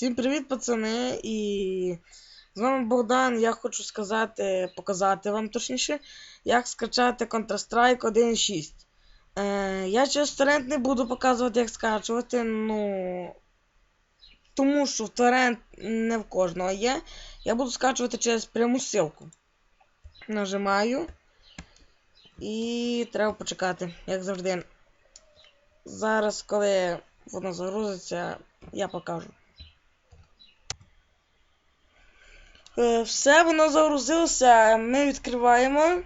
Всім привіт, пацани! І з вами Богдан. Я хочу сказати, показати вам точніше, як скачати Counter-Strike 1.6. Е, я через торрент не буду показувати, як скачувати, ну. Тому що торрент не в кожного є. Я буду скачувати через пряму ссылку. Нажимаю. І треба почекати, як завжди. Зараз, коли воно загрузиться, я покажу. Е, Все, воно загрузилося. Ми відкриваємо.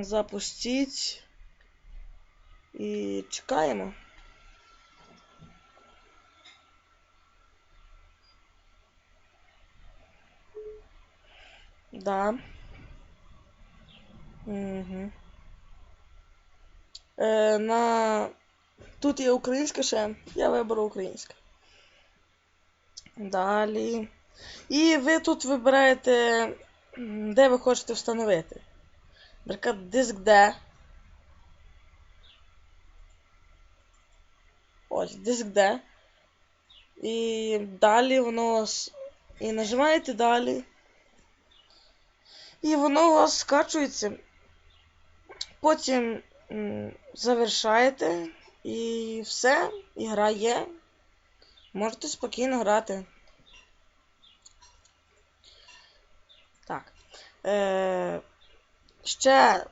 Запустіть. І чекаємо. Да. Угу. Е, на... Тут є українська ще. Я виберу українське. Далі. І ви тут вибираєте, де ви хочете встановити. Наприклад, диск D. Ось, диск D. І далі воно. с- І нажимаєте далі. І воно у вас скачується. Потім завершаєте. І все, ігра є. Можете спокійно грати. Так. Е, ще,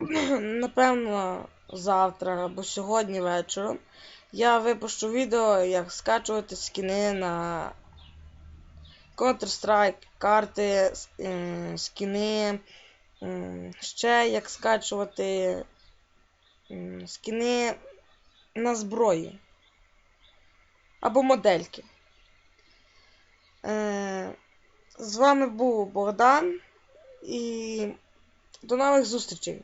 напевно, завтра або сьогодні вечором я випущу відео, як скачувати скіни на Counter-Strike, карти, е, скіни. Ще як скачувати скіни на зброї. Або модельки. Е, з вами був Богдан і до нових зустрічей.